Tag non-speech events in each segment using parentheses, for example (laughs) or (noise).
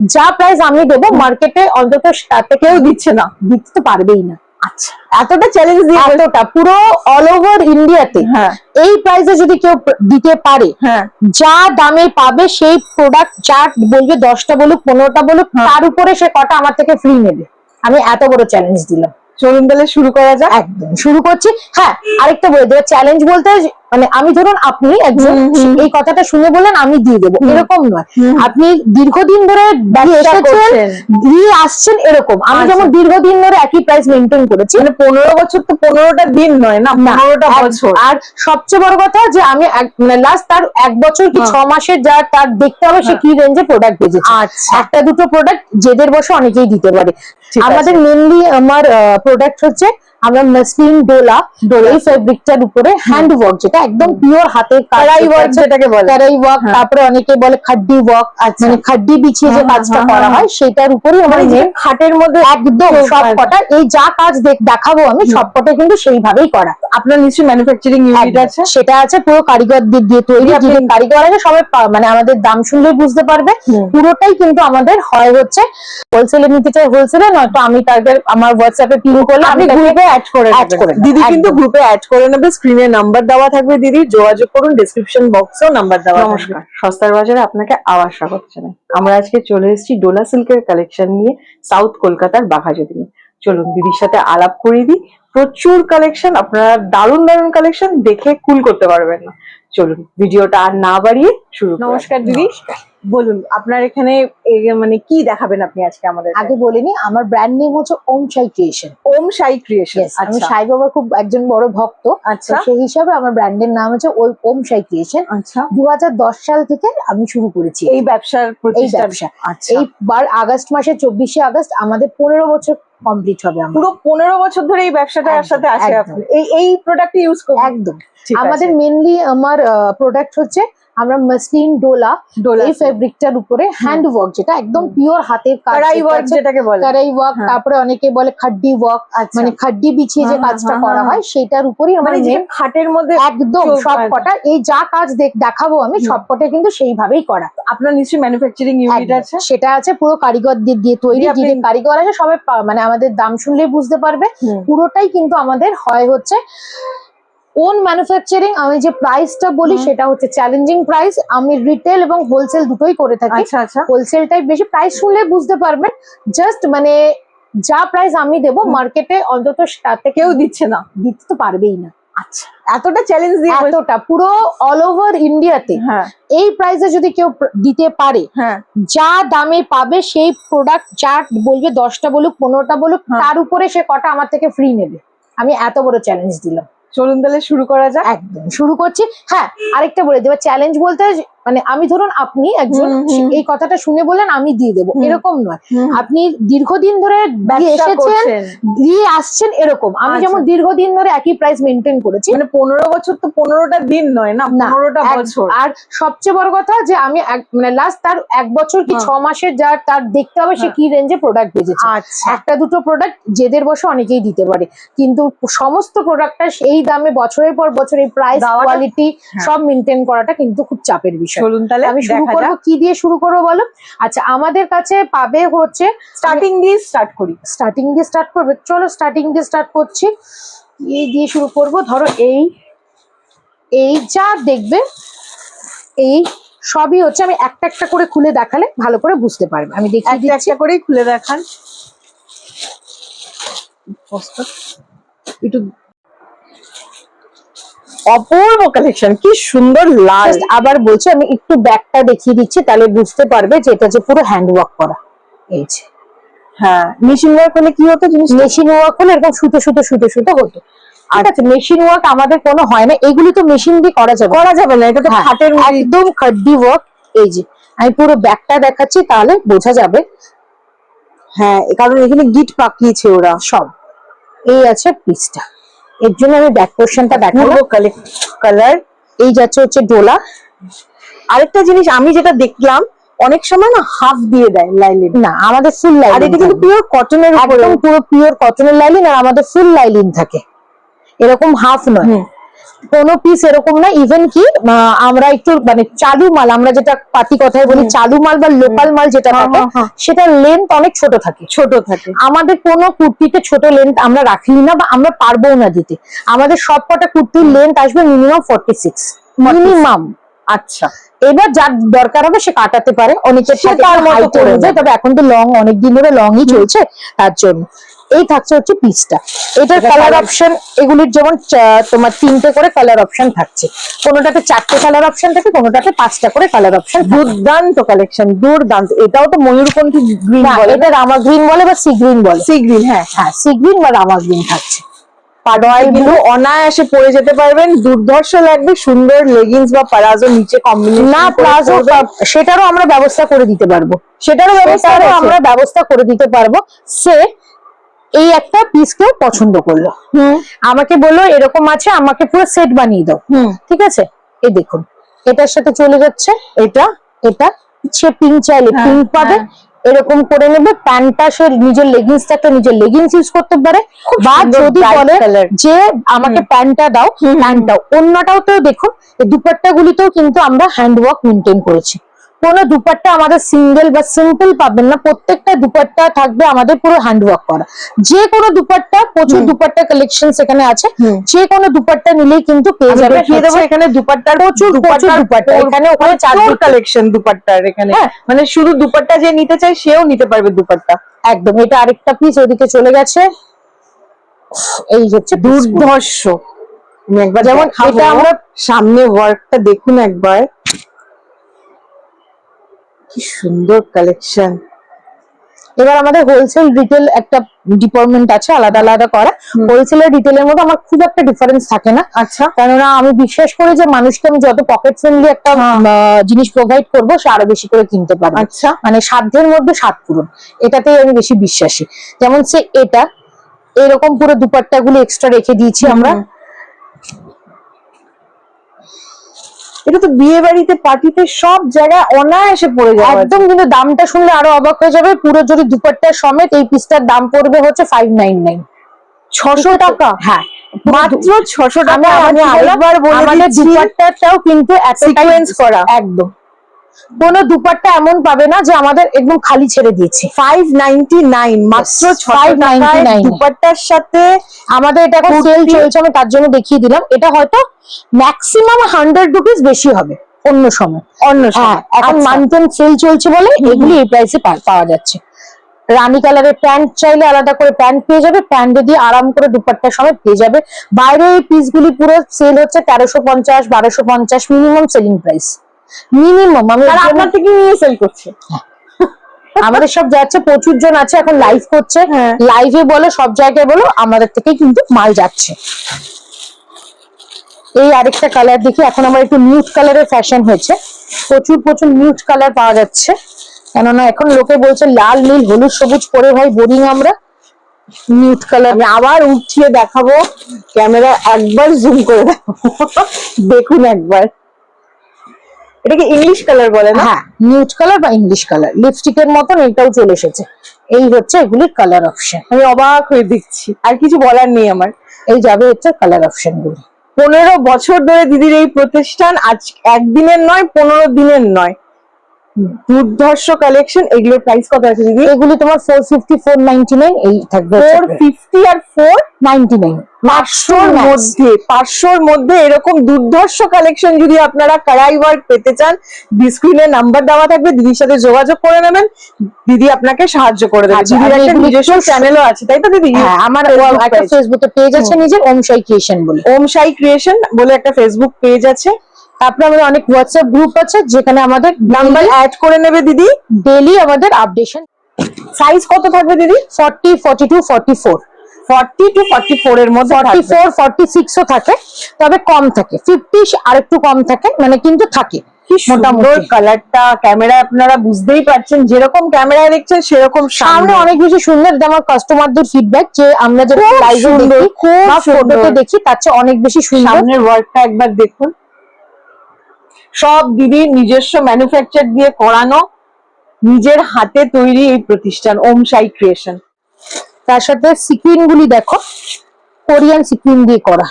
যা প্রাইস আমি দেবো মার্কেটে অন্তত তাতে কেউ দিচ্ছে না। দিতে তো পারবেই না। আচ্ছা। এতটা চ্যালেঞ্জ দিয়ে এতটা পুরো অল ওভার ইন্ডিয়াতে হ্যাঁ। এই প্রাইসে যদি কেউ দিতে পারে হ্যাঁ। যা দামে পাবে সেই প্রোডাক্ট যা বলবে দশটা বলুক পনেরোটা বলুক হ্যাঁ। তার উপরে সে কটা আমার থেকে ফ্রি নেবে। আমি এত বড় চ্যালেঞ্জ দিলাম। চলুন তাহলে শুরু করা যাক। একদম। শুরু করছি। হ্যাঁ আরেকটা বলে দেবো। চ্যালেঞ্জ বলতে মানে আমি ধরুন আপনি একজন। এই কথাটা শুনে বললেন আমি দিয়ে দেবো। এরকম নয়। আপনি দীর্ঘদিন ধরে দিয়ে এসেছেন দিয়ে আসছেন এরকম। আমি আচ্ছা। যেমন দীর্ঘদিন ধরে একই প্রাইস মেনটেন করেছি। মানে পনেরো বছর তো পনেরোটা দিন নয় না পনেরোটা বছর। আর সবচেয়ে বড় কথা যে আমি মানে লাস্ট তার এক বছর কি ছ। মাসের যা তার দেখতে হবে সে। কি রেঞ্জে প্রোডাক্ট আচ্ছা। একটা দুটো প্রোডাক্ট যেদের বসে অনেকেই দিতে পারে। আমাদের মেনলি আমার প্রোডাক্ট হচ্ছে আমরা মাসলিন ডোলা এই ফেব্রিকটার উপরে হ্যান্ড ওয়ার্ক যেটা একদম পিওর কড়াই যেটা ওয়ার্ক যেটাকে বলে। ওয়ার্ক হ্যাঁ। তারপরে অনেকে বলে খাড্ডি ওয়ার্ক আচ্ছা। মানে খাড্ডি বিছিয়ে যে হ্যাঁ, কাজটা হ্যাঁ, করা হ্যাঁ, সেটার আমার মানে যে main খাটের মধ্যে একদম কেউ সব এই যা কাজ দেখ- দেখাবো আমি। সবকটা কিন্তু সেইভাবেই করা। আপনার নিশ্চয়ই ম্যানুফ্যাকচারিং ইউনিট আছে? সেটা আছে পুরো কারিগরদের দিয়ে তৈরি। যদি কারিগর আছে সবাই মানে আমাদের দাম শুনলেই বুঝতে পারবে। পুরোটাই কিন্তু আমাদের হয় হচ্ছে হোলসেলে নিতে চাই হোলসেলে নয়তো আমি তাদের আমার হোয়াটসঅ্যাপে পিন করলে আমি গ্রুপে অ্যাড করে দিদি কিন্তু গ্রুপে অ্যাড করে নেবে স্ক্রিনে নাম্বার দেওয়া থাকবে দিদি যোগাযোগ করুন ডেসক্রিপশন বক্সেও নাম্বার দেওয়া নমস্কার সস্তার বাজারে আপনাকে আবার স্বাগত জানাই। আমরা আজকে চলে এসেছি ডোলা সিল্কের কালেকশন নিয়ে সাউথ কলকাতার বাঘাযতীনে চলুন দিদির সাথে আলাপ করিয়ে দিই। প্রচুর কালেকশন আপনারা দারুণ দারুণ কালেকশন দেখে কুল করতে পারবেন না। চলুন ভিডিওটা আর না বাড়িয়ে শুরু। নমস্কার দিদি। বলুন আপনার এখানে মানে কি দেখাবেন আপনি আজকে আমাদের আগে বলিনি আমার ব্র্যান্ড নেম হচ্ছে ওম সাই ক্রিয়েশন ওম সাই ক্রিয়েশন আমি আচ্ছা। সাই বাবার খুব একজন বড় ভক্ত আচ্ছা। সেই হিসাবে আমার ব্র্যান্ডের নাম হচ্ছে ওম সাই ক্রিয়েশন আচ্ছা। দু সাল থেকে আমি শুরু করেছি। এই ব্যবসার এই ব্যবসা। আচ্ছা। এই বার আগস্ট মাসে চব্বিশে আগস্ট আমাদের পনেরো বছর কমপ্লিট হবে পুরো পনেরো বছর ধরে এই ব্যবসাটার একদম, সাথে আছে এই এই প্রোডাক্ট ইউজ করুন। একদম। আমাদের মেনলি আমার প্রোডাক্ট হচ্ছে আমরা মাসলিন ডোলা এই ফেব্রিকটার উপরে হ্যান্ড ওয়ার্ক যেটা একদম পিওর হাতের কাজ কড়াই ওয়ার্ক যেটাকে বলে। ওয়ার্ক হ্যাঁ। তারপরে অনেকে বলে খাড্ডি ওয়ার্ক আচ্ছা। মানে খাড্ডি বিছিয়ে যে হ্যাঁ, কাজটা হ্যাঁ, করা হ্যাঁ, সেটার উপরেই আমার মানে main খাটের মধ্যে একদম চলবে সব কটা এই যা কাজ দেখ দেখাবো আমি। সবকটা কিন্তু সেইভাবেই করা। আপনার নিশ্চয়ই ম্যানুফ্যাকচারিং ইউনিট আছে? সেটা আছে পুরো কারিগরদের দিয়ে তৈরি দিয়ে আপনি- যে কারিগর আছে সবাই মানে আমাদের দাম শুনলেই বুঝতে পারবে। পুরোটাই কিন্তু আমাদের হয় হচ্ছে ওন ম্যানুফ্যাকচারিং আমি যে প্রাইসটা বলি সেটা হচ্ছে চ্যালেঞ্জিং প্রাইস আমি রিটেল এবং হোলসেল দুটোই করে থাকি। আচ্ছা আচ্ছা। হোলসেলটাই বেশি। প্রাইস শুনলে বুঝতে পারবেন জাস্ট মানে যা প্রাইস আমি দেবো। মার্কেটে অন্তত তাতে কেউ দিচ্ছে না। দিতে তো পারবেই না। আচ্ছা এতটা চ্যালেঞ্জ দিয়ে এতটা পুরো অল ওভার ইন্ডিয়াতে এই প্রাইসে যদি কেউ দিতে পারে হ্যাঁ। যা দামে পাবে সেই প্রোডাক্ট যা বলবে দশটা বলুক পনেরোটা বলুক হ্যাঁ। তার উপরে সে কটা আমার থেকে ফ্রি নেবে। আমি এত বড় চ্যালেঞ্জ দিলাম। চলুন তাহলে শুরু করা যাক। একদম শুরু করছি। হ্যাঁ আরেকটা বলে দেবো চ্যালেঞ্জ বলতে মানে আমি ধরুন আপনি একজন। এই কথাটা শুনে বললেন আমি দিয়ে দেবো। এরকম নয়। আপনি দীর্ঘদিন ধরে দিয়ে এসেছেন দিয়ে আসছেন এরকম। আমি আচ্ছা। যেমন দীর্ঘদিন ধরে একই প্রাইস মেনটেন করেছি। মানে পনেরো বছর তো পনেরোটা দিন নয় না পনেরোটা বছর। আর সবচেয়ে বড় কথা যে আমি মানে লাস্ট তার এক বছর কি হ্যাঁ। ছ মাসের যা তার দেখতে হবে সে হ্যাঁ। কি রেঞ্জে প্রোডাক্ট আচ্ছা। একটা দুটো প্রোডাক্ট যেদের বসে অনেকেই দিতে পারে। কিন্তু সমস্ত প্রোডাক্টটা এই দামে বছরের পর বছর এই প্রাইস কোয়ালিটি হ্যাঁ। সব মেনটেন করাটা কিন্তু খুব চাপের বিষয়। চলুন তাহলে আমি শুরু দেখা করব কি দিয়ে শুরু করব বলো? আচ্ছা আমাদের কাছে পাবে হচ্ছে স্টার্টিং দিয়ে স্টার্ট করি। স্টার্টিং দিয়ে স্টার্ট করবে। চলো স্টার্টিং দিয়ে স্টার্ট করছি। এই দিয়ে শুরু করব? ধরো এই এই যা দেখবে এই সবই হচ্ছে আমি একটা একটা করে খুলে দেখালে ভালো করে বুঝতে পারবে। আমি দেখিয়ে একটা করেই খুলে দেখান। একটু অপূর্ব কালেকশন কি সুন্দর লাল। Just আবার বলছি আমি একটু ব্যাগটা দেখিয়ে দিচ্ছি তাহলে বুঝতে পারবে যে এটা যে পুরো হ্যান্ড ওয়ার্ক করা। এই যে। হ্যাঁ মেশিন ওয়ার্ক হলে কি হতো জিনিস মেশিন ওয়ার্ক হলে এরকম সুতো সুতো সুতো সুতো হতো। ঠিক আছে মেশিন ওয়ার্ক আমাদের কোনো হয় না এগুলি তো মেশিন দিয়ে করা যাবে। করা যাবে না এটা তো হ্যাঁ, খাটের মধ্যে। একদম খাড্ডি ওয়ার্ক এই যে। আমি পুরো ব্যাকটা দেখাচ্ছি তাহলে বোঝা যাবে। হ্যাঁ কারণ এখানে গিট পাকিয়েছে ওরা। সব। এই আছে পিসটা এর জন্য আমি ব্যাক পোর্শনটা দেখাবো কালার এই যাচ্ছে হচ্ছে ডোলা। আরেকটা জিনিস আমি যেটা দেখলাম অনেক সময় না হাফ দিয়ে দেয় লাইলিন না আমাদের ফুল আর লাইলিন এটা কিন্তু পিওর কটনের একদম পুরো পিওর কটনের লাইলিন আর আমাদের ফুল লাইলিন থাকে। এরকম হাফ নয়। কোনো পিস এরকম না ইভেন কি আমরা একটু মানে চালু মাল আমরা যেটা পাতি কথায় বলি চালু মাল বা লোকাল মাল যেটা হ্যাঁ, থাকে হ্যাঁ, হ্যাঁ। লেন্থ অনেক ছোট থাকে। ছোট থাকে। আমাদের কোনো কুর্তিতে ছোট লেন্থ আমরা রাখি না বা আমরা পারব না দিতে। আমাদের সব কটা কুর্তির লেন্থ আসবে মিনিমাম ফর্টি সিক্স মিনিমাম আচ্ছা। এবার যার দরকার হবে সে কাটাতে পারে। অনেকের সে থাকে তার তার মতো মতো করে করে তবে এখন তো লং অনেকদিন ধরে লংই চলছে তার জন্য। এই থাকছে হচ্ছে পিসটা এটার কালার অপশন এগুলির যেমন তোমার তিনটে করে কালার অপশন থাকছে। কোনোটাতে চারটে কালার অপশন থাকে কোনোটাতে পাঁচটা করে কালার অপশন দুর্দান্ত কালেকশন দুর্দান্ত। এটাও তো ময়ূরকণ্ঠী গ্রিন বলে। এটা রামা গ্রিন বলে বা সি গ্রিন বলে। সি গ্রিন হ্যাঁ। হ্যাঁ সি গ্রিন বা রামা গ্রিন থাকছে। অনায়াসে পরে যেতে পারবেন। দুর্ধর্ষ লাগবে সুন্দর লেগিংস বা নিচে কম্বিনেশন না প্লাজো সেটারও আমরা ব্যবস্থা করে দিতে পারব। সেটারও ব্যবস্থা আমরা ব্যবস্থা করে দিতে পারব। সে এই একটা পিস কেউ পছন্দ করল। আমাকে বলল এরকম আছে আমাকে পুরো সেট বানিয়ে দাও। ঠিক আছে? এই দেখুন এটার সাথে চলে যাচ্ছে এটা এটা সে পিঙ্ক চাইলে হ্যাঁ, পিঙ্ক পাবে। হ্যাঁ। এরকম করে নেবে প্যান্টটা সে নিজের লেগিংস একটা নিজের লেগিংস ইউজ করতে পারে। বা যদি বলে যে আমাকে প্যান্টটা দাও। প্যান্টটাও অন্যটাও তো দেখুন দুপাট্টা গুলিতেও কিন্তু আমরা হ্যান্ড ওয়ার্ক মেনটেন করেছি। কোনো দুপাট্টা আমাদের সিঙ্গেল বা সিম্পল পাবেন না। প্রত্যেকটা দুপাট্টা থাকবে আমাদের পুরো হ্যান্ড ওয়ার্ক করা। যে কোনো দুপাট্টা প্রচুর দুপাট্টা কালেকশন সেখানে আছে। যে কোনো দুপাট্টা নিলেই কিন্তু পেয়ে যাবে দেবো এখানে দুপাট্টার প্রচুর প্রচুর দুপাট্টা। এখানে ওখানে চার কালেকশন দুপাট্টার এখানে। হ্যাঁ। মানে শুধু দুপাট্টা যে নিতে চাই সেও নিতে পারবে দুপাট্টা। একদম। এটা আরেকটা পিস ওদিকে চলে গেছে। এই হচ্ছে। দুর্ধর্ষ। একবার যেমন এটা আমরা- সামনে ওয়ার্কটা দেখুন একবার। কি সুন্দর কালেকশন এবার আমাদের হোলসেল রিটেল একটা ডিপার্টমেন্ট আছে আলাদা আলাদা করা। হোলসেল আর রিটেলের মধ্যে আমার খুব একটা ডিফারেন্স থাকে না। আচ্ছা। কেননা আমি বিশ্বাস করি যে মানুষকে আমি যত পকেট ফ্রেন্ডলি একটা হ্যাঁ। জিনিস প্রোভাইড করব সে আরও বেশি করে কিনতে পারবে। আচ্ছা। মানে সাধ্যের মধ্যে সাত পূরণ। এটাতেই আমি বেশি বিশ্বাসী। যেমন সে এটা এরকম পুরো দুপাট্টা গুলো এক্সট্রা রেখে দিয়েছি আমরা। এটা তো বিয়ে বাড়িতে পার্টিতে সব জায়গায় অনায়াসে পড়ে যাবে একদম কিন্তু দামটা শুনলে আরও অবাক হয়ে যাবে। পুরো যদি দুপাট্টা সমেত এই পিসটার দাম পড়বে হচ্ছে ফাইভ নাইন নাইন ছশো টাকা? হ্যাঁ। মাত্র ছশো টাকা। আমি আরেকবার বলে দিচ্ছি দুপাট্টাটাও কিন্তু সিকোয়েন্স করা। একদম। কোন দুপাট্টা এমন পাবে না যে আমাদের একদম খালি ছেড়ে দিয়েছে। ফাইভ নাইনটি নাইন মাত্র Yes, 599 দুপাট্টার সাথে আমাদের এটা এখন সেল চলছে আমি তার জন্য দেখিয়ে দিলাম। এটা হয়তো ম্যাক্সিমাম হান্ড্রেড রুপিস বেশি হবে অন্য সময়। অন্য হ্যাঁ সময়। এখন আচ্ছা। মান্থ এন্ড সেল চলছে বলে এগুলি এই প্রাইসে পাওয়া যাচ্ছে। রানী কালারের প্যান্ট চাইলে আলাদা করে প্যান্ট পেয়ে যাবে প্যান্টে দিয়ে আরাম করে দুপাট্টার সময় পেয়ে যাবে। বাইরে এই পিসগুলি পুরো সেল হচ্ছে তেরোশো পঞ্চাশ বারোশো পঞ্চাশ মিনিমাম সেলিং প্রাইস মিনিমাম আমি তারা এর জন্য- আপনার থেকে নিয়ে সেল করছে। (laughs) আমাদের সব যাচ্ছে প্রচুর জন আছে এখন লাইভ করছে। হ্যাঁ। লাইভে বলো সব জায়গায় বলো আমাদের থেকেই কিন্তু মাল যাচ্ছে। এই আরেকটা কালার দেখি এখন আমার একটু মিউট কালারের ফ্যাশন হয়েছে। প্রচুর প্রচুর মিউট কালার পাওয়া যাচ্ছে। কেননা এখন লোকে বলছে লাল নীল হলুদ সবুজ পরে ভাই বোরিং আমরা। মিউট কালার আমি আবার উঠিয়ে দেখাবো। ক্যামেরা একবার জুম করে দেখাবো। (laughs) দেখুন একবার। এটাকে ইংলিশ কালার বলে না? হ্যাঁ মিউট কালার বা ইংলিশ কালার লিপস্টিকের মতন এটাও চলে এসেছে। এই হচ্ছে এগুলির কালার অপশন আমি অবাক হয়ে দেখছি। আর কিছু বলার নেই আমার। এই যাবে হচ্ছে কালার অপশন গুলি। পনেরো বছর ধরে দিদির এই প্রতিষ্ঠান আজ একদিনের নয় পনেরো দিনের নয়। দুর্ধর্ষ কালেকশন এগুলোর প্রাইস কত আছে দিদি? এগুলি তোমার four fifty four ninety nine এই থাকবে ফোর ফিফটি আর ফোর নাইনটি নাইন পাঁচশোর মধ্যে পাঁচশোর মধ্যে এরকম দুর্ধর্ষ কালেকশন যদি আপনারা কারাই ওয়ার্ক পেতে চান স্ক্রিনে নাম্বার দেওয়া থাকবে দিদির সাথে যোগাযোগ করে নেবেন দিদি আপনাকে সাহায্য করে দেবে। আচ্ছা, দিদির একটা এগুলো নিজস্ব একটু- চ্যানেলও আছে তাই তো দিদি? হ্যাঁ আমার Facebook একটা ফেসবুকে পেজ আছে নিজের ওম সাই ক্রিয়েশন বলে। ওম সাই ক্রিয়েশন বলে একটা ফেসবুক পেজ আছে। তারপরে আমাদের অনেক হোয়াটসঅ্যাপ গ্রুপ আছে যেখানে আমাদের নাম্বার অ্যাড করে নেবে দিদি। ডেলি আমাদের আপডেশন সাইজ কত থাকবে দিদি? Forty forty two forty four forty two forty four এর মধ্যে ফর্টি। ফোর ফর্টি সিক্সও থাকে তবে কম থাকে। ফিফটি আরেকটু কম থাকে মানে কিন্তু থাকে মোটামুটি। কালারটা ক্যামেরা আপনারা বুঝতেই পারছেন যেরকম ক্যামেরায় দেখছেন সেরকম সামনে। অনেক বেশি সুন্দর এটা আমার কাস্টমারদের ফিডব্যাক যে আমরা যেটা লাইভে দেখি বা ফটোতে দেখি তার চেয়ে অনেক বেশি সুন্দর। সামনের ওয়ার্কটা একবার দেখুন। সব দিদির নিজস্ব ম্যানুফ্যাকচার দিয়ে করানো নিজের হাতে তৈরি এই প্রতিষ্ঠান ওম সাই ক্রিয়েশন তার সাথে সিকুইন গুলি দেখো কোরিয়ান সিকুইন দিয়ে করা।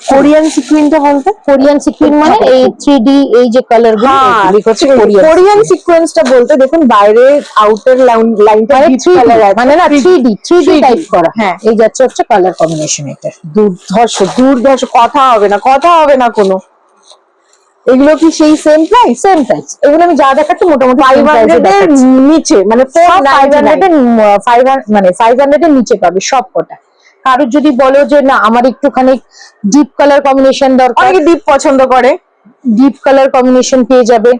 কোরিয়ান সিকুইনটা বলতে? কোরিয়ান সিকুইন মানে এই থ্রি ডি এই যে কালার হ্যাঁ গুলো কোরিয়ান কোরিয়ান সিকোয়েন্সটা বলতে দেখুন বাইরে আউটার লাইনটা কালার মানে না three D three D 3D type করা। হ্যাঁ। এই যাচ্ছে হচ্ছে কালার কম্বিনেশন এটা। দুর্ধর্ষ দুর্ধর্ষ কথা হবে না কথা হবে না কোনো। এগুলো কি সেই সেম প্রাইস সেম প্রাইস এগুলো আমি যা দেখাচ্ছি মোটামুটি ফাইভ হান্ড্রেড এর নিচে মানে ফাইভ হান্ড্রেড ফাইভ মানে ফাইভ হান্ড্রেড নিচে পাবে সব কটা। কারোর যদি বলো যে না আমার একটুখানি ডিপ কালার কম্বিনেশন দরকার অনেকে ডিপ পছন্দ করে। ডিপ কালার কম্বিনেশন পেয়ে যাবে।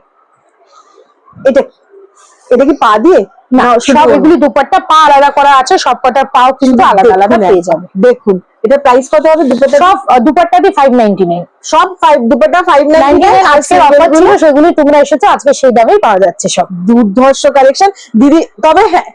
এটা এটা কি পা দিয়ে? না সব এগুলি দুপাট্টা পা আলাদা করা আছে সব কটার পাও কিন্তু আলাদা আলাদা পেয়ে যাবে। দেখুন এটা প্রাইস কত হবে? সব দুপাট্টা ফাইভ নাইনটি নাইন সব ফাইভ দুপাটা ফাইভ নাইনটি আজকের অফার ছিল। সেগুলি তোমরা এসেছ আজকে সেই দামেই পাওয়া যাচ্ছে সব। দুর্ধর্ষ কালেকশন দিদি তবে হ্যাঁ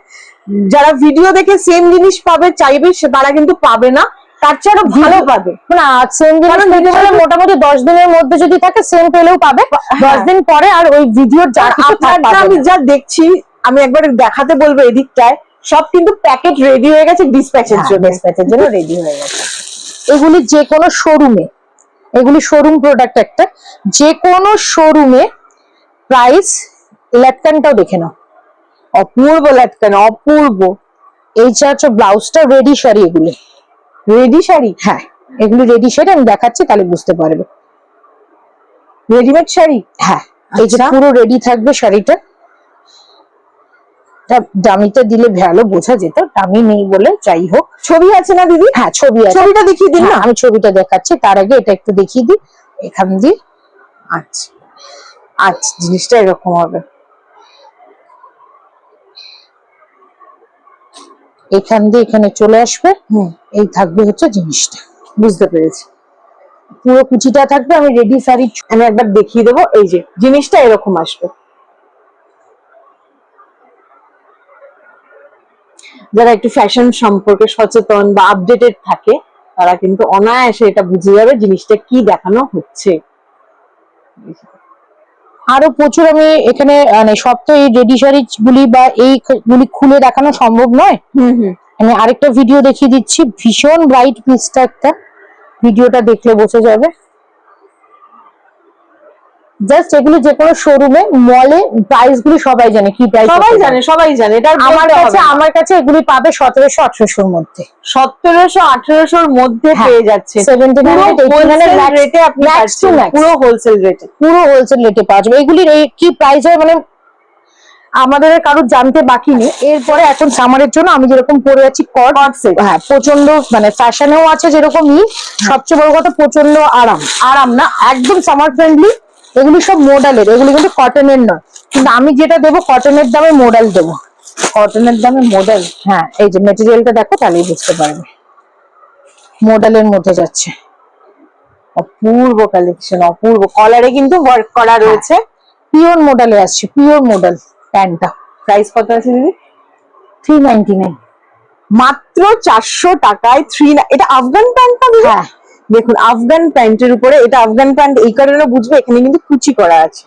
যারা ভিডিও দেখে সেম জিনিস পাবে চাইবে সে তারা কিন্তু পাবে না। তার চেয়ে আরও ভালো পাবে। মানে আজ সেম গেলে মোটামুটি দশ দিনের মধ্যে যদি থাকে সেম পেলেও পাবে। দশ দিন পরে আর ওই ভিডিওর যা আমি যা দেখছি আমি একবার দেখাতে বলব এদিকটায়। সব কিন্তু প্যাকেট রেডি হয়ে গেছে ডিসপ্যাচের জন্য। dispatch-এর জন্য রেডি হয়ে গেছে। এগুলি যে কোনো শোরুমে এগুলি শোরুম প্রোডাক্ট একটা যে কোনো শোরুমে প্রাইস লেফটেনটাও দেখে নাও। অপূর্ব লাটকান অপূর্ব। এই যে হচ্ছে ব্লাউজটা রেডি শাড়ি এগুলি। রেডি শাড়ি? হ্যাঁ এগুলি রেডি শাড়ি আমি দেখাচ্ছি তাহলে বুঝতে পারবে। রেডিমেড শাড়ি? হ্যাঁ এই যে আচ্ছা। পুরো রেডি থাকবে শাড়িটা। ডামিতে দিলে ভালো বোঝা যেত ডামি নেই বলে যাই হোক। ছবি আছে না দিদি? হ্যাঁ ছবি আছে। ছবিটা দেখিয়ে দিন হ্যাঁ, না। আমি ছবিটা দেখাচ্ছি তার আগে এটা একটু দেখিয়ে দিই। এখান দিয়ে আচ্ছা আচ্ছা জিনিসটা এরকম হবে। এখান দিয়ে এখানে চলে আসবে। হুম। এই থাকবে হচ্ছে জিনিসটা। বুঝতে পেরেছি। পুরো কুচিটা থাকবে আমি রেডি শাড়ি আমি একবার দেখিয়ে দেবো। এই যে জিনিসটা এরকম আসবে। যারা একটু ফ্যাশন সম্পর্কে সচেতন বা আপডেটেড থাকে তারা কিন্তু অনায়াসে এটা বুঝে যাবে জিনিসটা কি দেখানো হচ্ছে। আরও প্রচুর আমি এখানে মানে সব তো এই রেডি শাড়ি গুলি বা এই গুলি খুলে দেখানো সম্ভব নয়। হুম হুম। আমি আরেকটা ভিডিও দেখিয়ে দিচ্ছি ভীষণ ব্রাইট পিসটা একটা ভিডিওটা দেখলে বোঝা যাবে। জাস্ট এগুলো যে কোনো শোরুমে মলে প্রাইস গুলি সবাই জানে কি প্রাইস সবাই জানে সবাই জানে এটা আমার কাছে আমার কাছে এগুলি পাবে সতেরোশো আঠারোশোর মধ্যে। সতেরোশো আঠারোশোর মধ্যে হ্যাঁ, পেয়ে যাচ্ছে। সেভেন্টি পুরো হোলসেল রেটে আপনি পুরো হোলসেল রেটে পুরো হোলসেল রেটে পাওয়া যাবে। এগুলির এই কি প্রাইস হয় মানে আমাদের কারোর জানতে বাকি নেই। এরপরে এখন সামারের জন্য আমি যেরকম পরে আছি কট হ্যাঁ প্রচণ্ড মানে ফ্যাশনেও আছে যেরকমই। সবচেয়ে বড় কথা প্রচণ্ড আরাম। আরাম না একদম সামার ফ্রেন্ডলি এগুলি সব মোডালের এগুলি কিন্তু কটনের নয়। কিন্তু আমি যেটা দেবো কটনের দামে মোডাল দেবো। কটনের দামে মোডাল হ্যাঁ এই যে মেটেরিয়ালটা দেখো তাহলেই বুঝতে পারবে। মোডালের মধ্যে যাচ্ছে। অপূর্ব কালেকশন অপূর্ব। কলারে কিন্তু ওয়ার্ক করা রয়েছে। পিওর মোডালে আসছে পিওর মোডাল প্যান্টটা। প্রাইস কত আছে দিদি? থ্রি নাইনটি নাইন মাত্র চারশো টাকায় থ্রি এটা আফগান প্যান্ট না হ্যাঁ। দেখুন আফগান প্যান্টের উপরে এটা আফগান প্যান্ট এই কারণে বুঝবে এখানে কিন্তু কুচি করা আছে।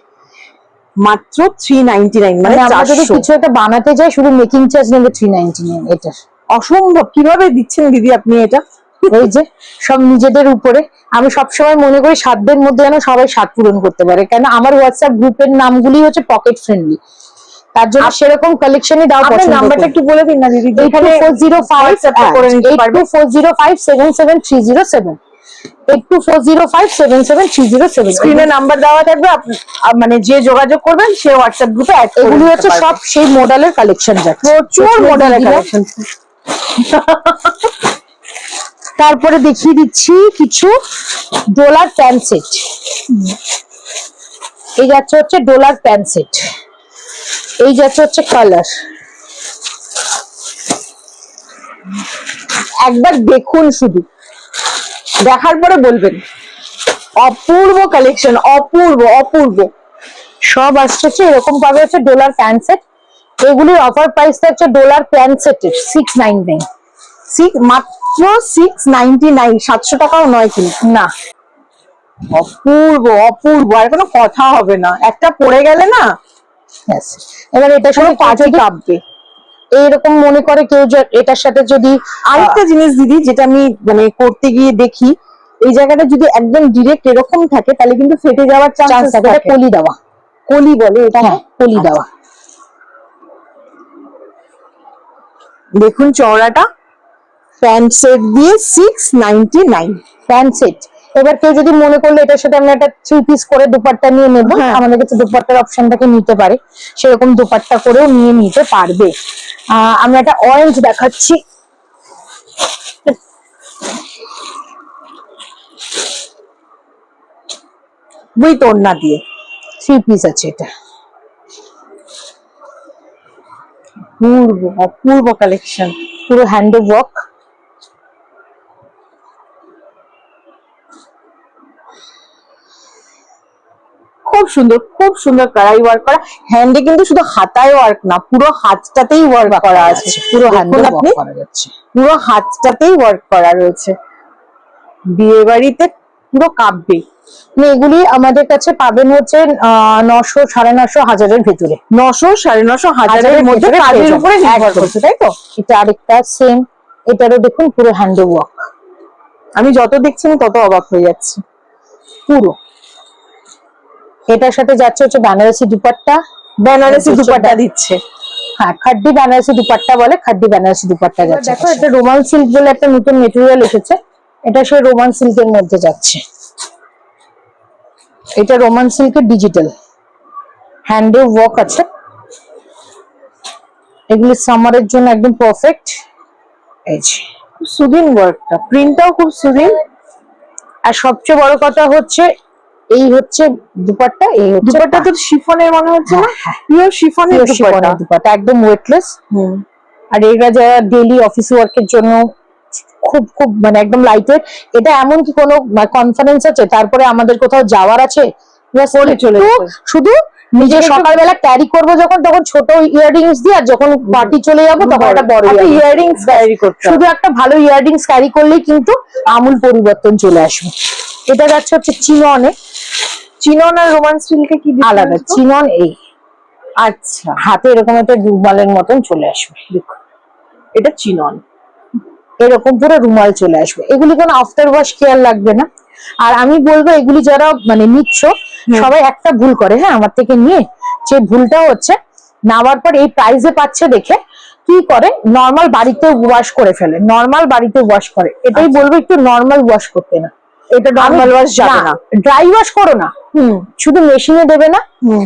মাত্র থ্রি নাইন মানে, মানে আমরা যদি কিছু একটা বানাতে যাই শুধু মেকিং চার্জ নিলে থ্রি নাইন এটা অসম্ভব কীভাবে দিচ্ছেন দিদি আপনি এটা? এই যে সব নিজেদের উপরে। আমি সবসময় মনে করি সাধ্যের মধ্যে যেন সবাই স্বাদ পূরণ করতে পারে। কেন আমার হোয়াটসঅ্যাপ গ্রুপের নামগুলি হচ্ছে পকেট ফ্রেন্ডলি তার জন্য সেরকম কালেকশনই দাও নাম্বারটা একটু বলে দিন না দিদি এখানে ফাইভ করে নিতে পারবেন জিরো সেভেন স্ক্রিনে নাম্বার দেওয়া থাকবে মানে যে যোগাযোগ করবেন সে হোয়াটসঅ্যাপ গ্রুপে অ্যাড এগুলি হচ্ছে সব সেই মডেলের কালেকশন প্রচুর মডেলের কালেকশন (laughs) তারপরে দেখিয়ে দিচ্ছি কিছু ডোলার প্যান্ট সেট এই যাচ্ছে হচ্ছে ডোলার প্যান্ট সেট এই যাচ্ছে হচ্ছে কালার একবার দেখুন শুধু। দেখার পরে বলবেন। অপূর্ব কালেকশন অপূর্ব অপূর্ব। সব আসছে হচ্ছে এরকম পাবে হচ্ছে ডোলার প্যান্ট সেট এগুলির অফার প্রাইস হচ্ছে ডোলার প্যান্ট সেটের সিক্স নাইন নাইন সিক্স মাত্র সিক্স নাইনটি নাইন সাতশো টাকাও নয় কিন্তু। না। অপূর্ব অপূর্ব। আর কোনো কথা হবে না। একটা পড়ে গেলে না. এবার এটা সাথে পাঁচই কাঁপবে। এইরকম মনে করে কেউ এটার সাথে যদি আরেকটা জিনিস দিদি যেটা আমি মানে করতে গিয়ে দেখি এই জায়গাটা যদি একদম ডিরেক্ট এরকম থাকে তাহলে কিন্তু ফেটে যাওয়ার চান্স থাকে। এটা কলি দেওয়া। কলি বলে এটা হ্যাঁ কলি দেওয়া। দেখুন চওড়াটা। প্যান্ট সেট দিয়ে six ninety nine pant set এবার কেউ যদি মনে করল এটার সাথে আমরা একটা থ্রি পিস করে দুপাট্টা নিয়ে নেব হ্যাঁ। আমাদের কাছে দুপাট্টার অপশনটাকে নিতে পারে। সেরকম দুপাট্টা করেও নিয়ে নিতে পারবে। আহ, আমরা একটা অরেঞ্জ দেখাচ্ছি। উইথ ওড়না দিয়ে। থ্রি পিস আছে এটা। পূর্ব অপূর্ব কালেকশন পুরো হ্যান্ড ওয়ার্ক খুব সুন্দর খুব সুন্দর কড়াই ওয়ার্ক করা। হ্যান্ডে কিন্তু শুধু হাতায় ওয়ার্ক না পুরো হাতটাতেই ওয়ার্ক করা আছে। পুরো হ্যান্ড আপনি পুরো হাতটাতেই ওয়ার্ক করা রয়েছে। বিয়ে বাড়িতে পুরো কাঁপবে। মানে এগুলি আমাদের কাছে পাবেন হচ্ছে নশো সাড়ে নশো হাজারের ভেতরে। নশো সাড়ে নশো হাজারের মধ্যে কাজের উপরে নির্ভর করছে তাই তো? এটা আরেকটা সেম এটারও দেখুন পুরো হ্যান্ড ওয়ার্ক আমি যত দেখছি আমি তত অবাক হয়ে যাচ্ছি। পুরো। এটার সাথে যাচ্ছে হচ্ছে বেনারসি দুপাট্টা। বেনারসি দুপাট্টা দিচ্ছে। হ্যাঁ খাড্ডি বেনারসি দুপাট্টা বলে খাড্ডি বেনারসি দুপাট্টা যাচ্ছে দেখো এটা রোমান সিল্ক বলে একটা নতুন মেটেরিয়াল এসেছে। এটা সে রোমান সিল্কের মধ্যে যাচ্ছে। এটা রোমান সিল্কের ডিজিটাল হ্যান্ডে ওয়ার্ক আছে। এগুলি সামারের জন্য একদম পারফেক্ট এই যে সুদিন ওয়ার্কটা প্রিন্টটাও খুব সুদিন আর সবচেয়ে বড় কথা হচ্ছে এই হচ্ছে দুপাট্টা এই হচ্ছে দুপাট্টা তো শিফনের মনে হচ্ছে না? হ্যাঁ, পিওর শিফনের দুপাট্টা। দুপাট্টা একদম ওয়েটলেস হুম। আর এরা যারা ডেলি অফিস ওয়ার্কের জন্য খুব খুব মানে একদম লাইটের এটা এমন কি কোনো কনফারেন্স আছে? তারপরে আমাদের কোথাও যাওয়ার আছে? শুধু নিজে সকালবেলা ক্যারি করব যখন তখন ছোট ইয়াররিংস দিয়ে আর যখন পার্টি চলে যাব তখন একটা বড়। ইয়ারিংস ক্যারি করতে। শুধু একটা ভালো ইয়াররিংস ক্যারি করলেই কিন্তু আমূল পরিবর্তন চলে আসবে। এটা যাচ্ছে হচ্ছে চিননে চিনন আর রোমান সিল্কে কি আলাদা চিনন এই। আচ্ছা। হাতে এরকম একটা রুমালের মতন চলে আসবে। দেখো এটা চিনন। এরকম পুরো রুমাল চলে আসবে। এগুলি কোনো আফটার ওয়াশ কেয়ার লাগবে না। আর আমি বলব এগুলি যারা মানে নিচ্ছ সবাই একটা ভুল করে হ্যাঁ আমার থেকে নিয়ে। যে ভুলটা হচ্ছে নেওয়ার পর এই প্রাইসে পাচ্ছে দেখে কি করে? নর্মাল বাড়িতে ওয়াশ করে ফেলে। নর্মাল বাড়িতে ওয়াশ করে। এটাই বলব একটু নর্মাল ওয়াশ করতে না। এটা নর্মাল ওয়াশ যাবে না ড্রাই ওয়াশ করো না। হুম। শুধু মেশিনে দেবে না। হুম।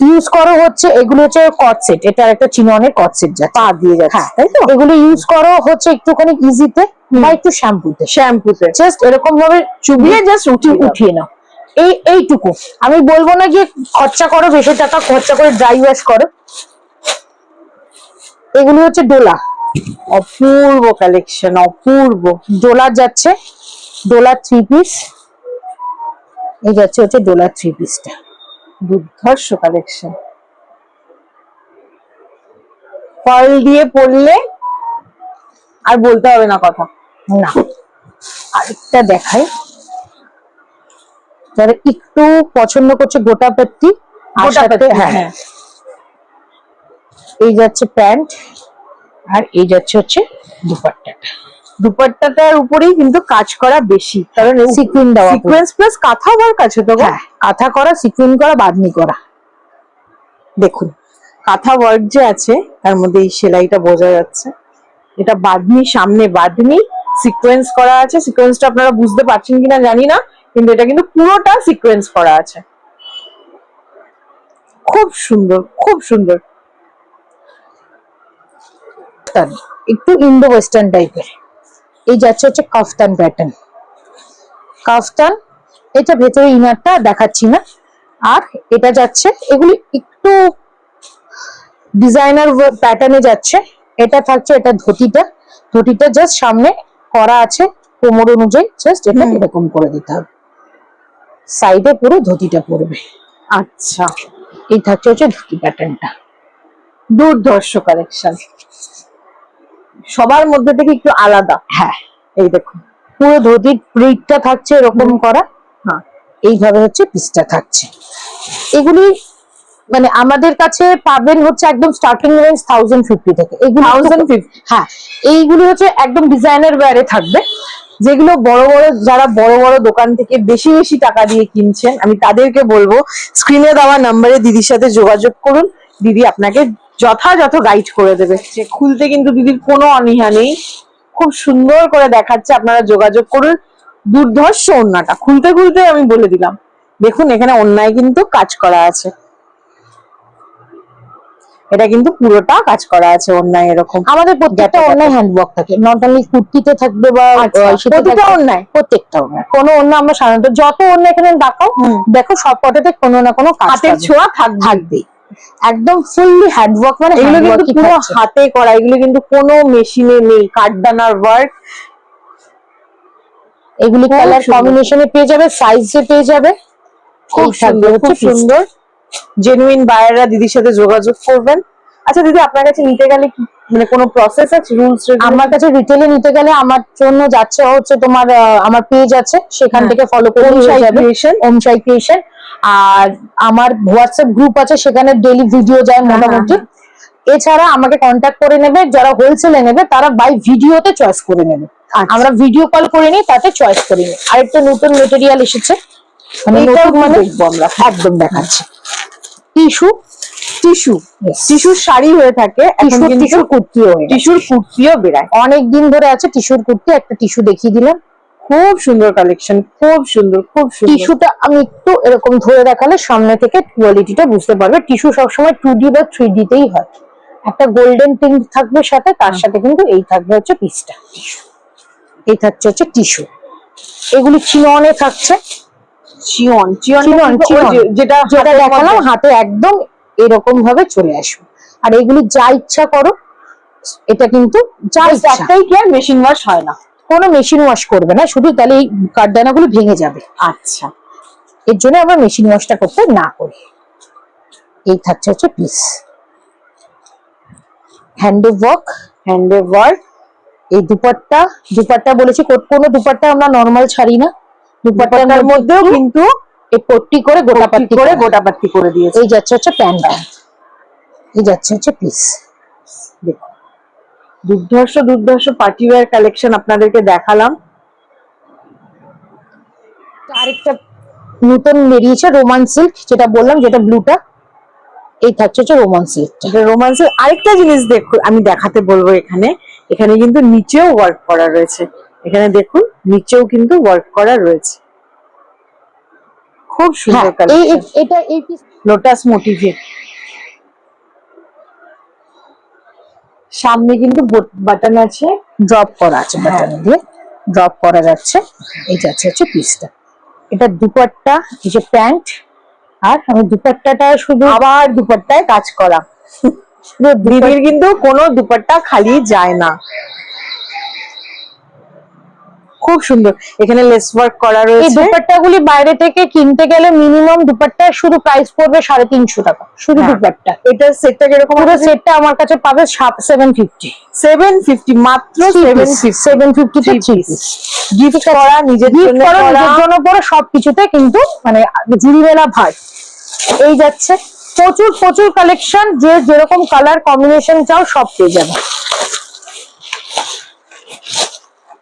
ইউজ করো হচ্ছে এগুলো হচ্ছে কট সেট এটা একটা চিননের কট সেট যাচ্ছে। পা দিয়ে যাচ্ছে হ্যাঁ তাই তো? এগুলো ইউজ করো হচ্ছে একটুখানি ইজিতে বা একটু শ্যাম্পুতে শ্যাম্পুতে জাস্ট এরকম ভাবে চুবিয়ে জাস্ট উঠিয়ে উঠিয়ে নাও। এই এইটুকু। আমি বলব না যে খরচা করো বেশি টাকা খরচা করে ড্রাই ওয়াশ করো। এগুলো হচ্ছে ডোলা। অপূর্ব কালেকশন অপূর্ব। ডোলা যাচ্ছে। ডোলা থ্রি পিস এই যাচ্ছে হচ্ছে ডোলা থ্রি পিসটা দুর্ধর্ষ কালেকশন পার্ল দিয়ে পরলে আর বলতে হবে না কথা। না। আরেকটা দেখাই। যারা একটু পছন্দ করছে গোটা পেটটি, হ্যাঁ। হ্যাঁ। এই যাচ্ছে প্যান্ট আর এই যাচ্ছে হচ্ছে দুপাট্টাটা। দুপাট্টাটার উপরেই কিন্তু কাজ করা বেশি। কারণ সিকুইন দেওয়া। সিকোয়েন্স প্লাস কাঁথা ওয়ার্ক আছে তো কাঁথা করা সিকুইন করা বাদনি করা। দেখুন কাঁথা ওয়ার্ক যে আছে তার মধ্যে এই সেলাইটা বোঝা যাচ্ছে। এটা বাদনি সামনে বাদনি সিকোয়েন্স করা আছে। সিকোয়েন্সটা আপনারা বুঝতে পারছেন কিনা জানি না কিন্তু এটা কিন্তু পুরোটা সিকোয়েন্স করা আছে। খুব সুন্দর খুব সুন্দর। একটু ইন্ডো ওয়েস্টার্ন টাইপের এই যাচ্ছে হচ্ছে কাফতান প্যাটার্ন কাফতান এটা ভেতরে ইনারটা দেখাচ্ছি না। আর এটা যাচ্ছে এগুলি একটু ডিজাইনার প্যাটার্নে যাচ্ছে। এটা থাকছে এটা ধুতিটা। ধুতিটা জাস্ট সামনে করা আছে কোমর অনুযায়ী জাস্ট এটা এরকম করে দিতে হবে। সাইডে পুরো ধুতিটা পড়বে আচ্ছা। এই থাকছে হচ্ছে ধুতি প্যাটার্নটা দুর্ধর্ষ কালেকশন সবার মধ্যে থেকে একটু আলাদা। হ্যাঁ। এই দেখুন। পুরো ধুতির প্রিটটা থাকছে এরকম করা। হ্যাঁ। এইভাবে হচ্ছে পিসটা থাকছে। এগুলি মানে আমাদের কাছে পাবেন হচ্ছে একদম স্টার্টিং রেঞ্জ থাউজেন্ড ফিফটি থেকে। হ্যাঁ। এইগুলি হচ্ছে একদম ডিজাইনের ওয়ারে থাকবে। যেগুলো বড় বড় যারা বড় বড় দোকান থেকে বেশি বেশি টাকা দিয়ে কিনছেন আমি তাদেরকে বলব স্ক্রিনে দেওয়া নাম্বারে দিদির সাথে যোগাযোগ করুন। দিদি আপনাকে যথাযথ গাইড করে দেবে। যে খুলতে কিন্তু দিদির কোনো অনীহা নেই। খুব সুন্দর করে দেখাচ্ছে আপনারা যোগাযোগ করুন। দুর্ধর্ষ ওন্নাটা খুলতে খুলতে আমি বলে দিলাম। দেখুন এখানে অন্যায় কিন্তু কাজ করা আছে। এটা কিন্তু পুরোটা কাজ করা আছে অন্যায় এরকম। আমাদের প্রত্যেকটা গ্যাপে অন্য হ্যান্ডওয়ার্ক থাকে। নট অনলি কুর্তিতে থাকবে বা আচ্ছা, প্রতিটা অন্যায়। প্রত্যেকটা অন্য কোনো অন্য আমরা সাধারণত যত অন্য এখানে দেখাও দেখো সব কোনো না কোনো কাজ হাতের ছোঁয়া থাকবে থাকবে একদম ফুললি হ্যান্ডওয়ার্ক মানে এগুলো কিন্তু পুরো হাতে করা এগুলো কিন্তু কোনো মেশিনে নেই কাঠদানার ওয়ার্ক এগুলি কালার। কম্বিনেশনে পেয়ে যাবে সাইজে পেয়ে যাবে। খুব সুন্দর খুব সুন্দর। জেনুইন বায়াররা দিদির সাথে যোগাযোগ করবেন। আচ্ছা দিদি আপনার কাছে নিতে গেলে কি মানে কোনো প্রসেস আছে রুলস আমার কাছে রিটেলে নিতে গেলে আমার জন্য যাচ্ছে হচ্ছে তোমার আমার পেজ আছে সেখান হ্যাঁ। থেকে ফলো করে হয়ে যাবে। ওম সাই ক্রিয়েশন আর আমার হোয়াটসঅ্যাপ গ্রুপ আছে সেখানে ডেলি ভিডিও যায় হ্যাঁ, মোটামুটি। এছাড়া আমাকে কন্ট্যাক্ট করে নেবে যারা হোলসেলে নেবে তারা বাই ভিডিওতে চয়েস করে নেবে। আমরা আমরা ভিডিও কল করে নিই তাতে চয়েস করে নিই। আরেকটা নতুন মেটেরিয়াল এসেছে। মানে? মানে একদম দেখাচ্ছি। টিস্যু টিস্যু টিস্যুর শাড়ি হয়ে থাকে টিস্যুর কুর্তিও টিস্যুর কুর্তিও বেরায় অনেক দিন ধরে আছে টিস্যুর কুর্তি একটা টিস্যু দেখিয়ে দিলাম। খুব সুন্দর কালেকশন খুব সুন্দর খুব সুন্দর। টিস্যুটা আমি একটু এরকম ধরে দেখালে সামনে থেকে কোয়ালিটিটা বুঝতে পারবে। টিস্যু সবসময় টু ডি বা থ্রি ডিতেই হয়। একটা গোল্ডেন টিন্ট থাকবে সাথে তার সাথে কিন্তু এই থাকবে হচ্ছে পিসটা এই থাকছে হচ্ছে টিস্যু। এগুলি চিননে থাকছে। চিয়ন চিয়ন। যেটা যেটা দেখালাম হাতে একদম এরকম ভাবে চলে আসবে। আর এগুলি যা ইচ্ছা করো এটা কিন্তু যা একটাই কি আর মেশিন ওয়াশ হয় না। কোনো মেশিন ওয়াশ করবে না শুধু তাহলে এই কাঠদানাগুলো ভেঙে যাবে। আচ্ছা। এর জন্য আমরা মেশিন ওয়াশটা করতে না করি। এই থাকছে হচ্ছে পিস হ্যান্ডে ওয়ার্ক হ্যান্ডে ওয়ার্ক এই দুপাট্টা দুপাট্টা বলেছি কোনো দুপাট্টা আমরা নর্মাল ছাড়ি না। দুপাট্টার মধ্যেও কিন্তু এই পট্টি করে গোটা পাট্টি করে গোটা পাত্তি করে দিয়েছে। এই যাচ্ছে হচ্ছে প্যান্টটা এই যাচ্ছে হচ্ছে পিস দেখুন দুর্ধর্ষ দুর্ধর্ষ পার্টি ওয়্যার কালেকশন আপনাদেরকে দেখালাম। আরেকটা নতুন বেরিয়েছে রোমান সিল্ক যেটা বললাম যেটা ব্লুটা এই থাকছে হচ্ছে রোমান সিল্ক এটা রোমান্সের আরেকটা জিনিস দেখুন আমি দেখাতে বলব এখানে। এখানে কিন্তু নিচেও ওয়ার্ক করা রয়েছে। এখানে দেখুন নিচেও কিন্তু ওয়ার্ক করা রয়েছে। খুব সুন্দর হ্যাঁ কালেকশন এটা এই লোটাস মোটিভে সামনে কিন্তু বাটন আছে ড্রপ করা আছে হ্যাঁ। বাটন দিয়ে। ড্রপ করা যাচ্ছে। এই যাচ্ছে হচ্ছে পিসটা এটা দুপাট্টা এই যে প্যান্ট আর আমি দুপাট্টাটা শুধু আবার দুপাট্টায় কাজ করা। দিদির কিন্তু কোনো দুপাট্টা খালি যায় না। খুব সুন্দর। এখানে লেস ওয়ার্ক করা রয়েছে। এই দুপাট্টাগুলি বাইরে থেকে কিনতে গেলে মিনিমাম দুপাট্টা শুধু প্রাইস পড়বে সাড়ে তিনশো টাকা। শুধু হ্যাঁ। দুপাট্টা। এটা সেটটা কীরকম পুরো সেটটা আমার কাছে পাবে সেভেন ফিফটি সেভেন ফিফটি মাত্র seven fifty seven fifty Three piece। Gift করা নিজের জন্য করা নিজের জন্য পরে সবকিছুতে কিন্তু মানে জুড়ি মেলা ভার। এই যাচ্ছে। প্রচুর প্রচুর কালেকশন যে যেরকম কালার কম্বিনেশন চাও সব পেয়ে যাবে।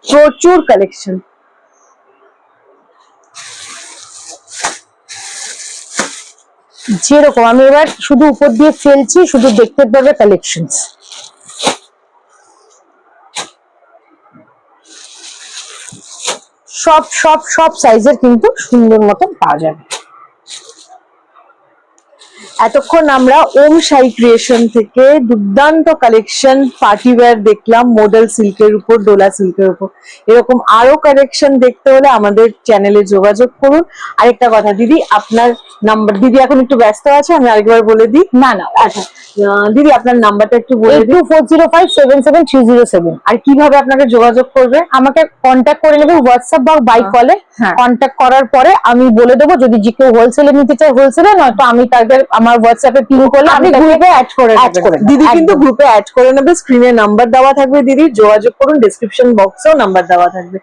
প্রচুর কালেকশন যেরকম আমি এবার শুধু উপর দিয়ে ফেলছি, শুধু দেখতে পাবে কালেকশন সব সব সব সাইজের কিন্তু সুন্দর মতন পাওয়া যাবে। এতক্ষণ আমরা ওম সাই ক্রিয়েশন থেকে দুর্দান্ত কালেকশন পার্টি ওয়্যার দেখলাম মডেল সিল্কের উপর ডোলা সিল্কের উপর। এরকম আরও কালেকশন দেখতে হলে আমাদের চ্যানেলে যোগাযোগ করুন। আরেকটা কথা দিদি আপনার নাম্বার দিদি এখন একটু ব্যস্ত আছে আমি আরেকবার বলে দিই। না না আচ্ছা। দিদি আপনার নাম্বারটা একটু বলে দিন। Two four zero five seven seven three zero seven আর কীভাবে আপনাকে যোগাযোগ করবে? আমাকে কন্ট্যাক্ট করে নেবে হোয়াটসঅ্যাপ বা বাই। কলে হ্যাঁ। কন্ট্যাক্ট করার পরে আমি বলে দেবো যদি যে কেউ হোলসেলে নিতে চায় হোলসেলে নয়তো আমি তাকে আমার হোয়াটসঅ্যাপে পিন করলে আপনি আমি গ্রুপে অ্যাড। করে দিদি কিন্তু গ্রুপে অ্যাড করে নেবে স্ক্রিনে নাম্বার দেওয়া থাকবে দিদি যোগাযোগ করুন ডেসক্রিপশন বক্সেও নাম্বার দেওয়া থাকবে।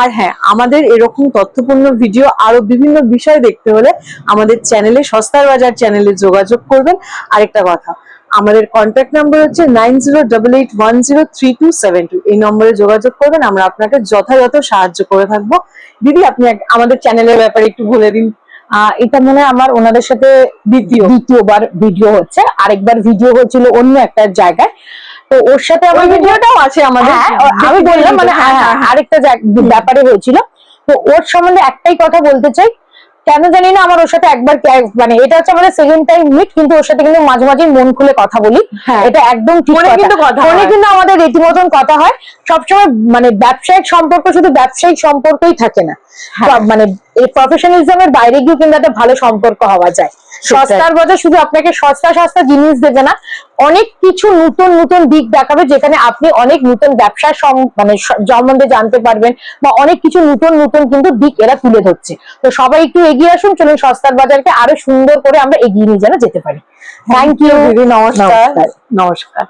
আর হ্যাঁ আমাদের এরকম তথ্যপূর্ণ ভিডিও আরও বিভিন্ন বিষয় দেখতে হলে আমাদের চ্যানেলে সস্তার বাজার চ্যানেলে যোগাযোগ করবেন। আরেকটা কথা আমাদের কন্ট্যাক্ট নাম্বার হচ্ছে nine zero double eight one zero three two seven two এই নম্বরে যোগাযোগ করবেন আমরা আপনাকে যথাযথ সাহায্য করে থাকব। দিদি আপনি আমাদের চ্যানেলের ব্যাপারে একটু বলে দিন। এটা মনে হয় আমার ওনাদের সাথে দ্বিতীয়। দ্বিতীয়বার ভিডিও হচ্ছে আরেকবার ভিডিও হয়েছিল অন্য একটা জায়গায়। তো ওর সাথে আমার ভিডিওটাও আছে আমাদের। হ্যাঁ, আমি বললাম মানে হ্যাঁ হ্যাঁ আরেকটা ব্যাপারে হয়েছিল। তো ওর সম্বন্ধে একটাই কথা বলতে চাই কেন জানি না আমার ওর সাথে একবার মানে এটা হচ্ছে আমাদের সেকেন্ড টাইম মিট কিন্তু ওর সাথে কিন্তু মাঝে মাঝে মন খুলে কথা বলি হ্যাঁ। এটা একদম ঠিক ফোনে কথা। কিন্তু ফোনে কিন্তু আমাদের রীতিমতন কথা হয় সবসময় মানে ব্যবসায়িক সম্পর্ক শুধু ব্যবসায়িক সম্পর্কই থাকে না হ্যাঁ। মানে এই প্রফেশনালিজমের বাইরে গিয়ে কিন্তু একটা ভালো সম্পর্ক হওয়া যায় সস্তার বাজার শুধু আপনাকে সস্তা সস্তা জিনিস দেবে না অনেক কিছু নতুন নতুন দিক দেখাবে যেখানে আপনি অনেক নতুন ব্যবসা মানে সম্বন্ধে জানতে পারবেন বা অনেক কিছু নতুন নতুন কিন্তু দিক এরা তুলে ধরছে। তো সবাই একটু এগিয়ে আসুন চলুন সস্তার বাজারকে আরও সুন্দর করে আমরা এগিয়ে নিয়ে যেন যেতে পারি। থ্যাংক ইউ নমস্কার। নমস্কার।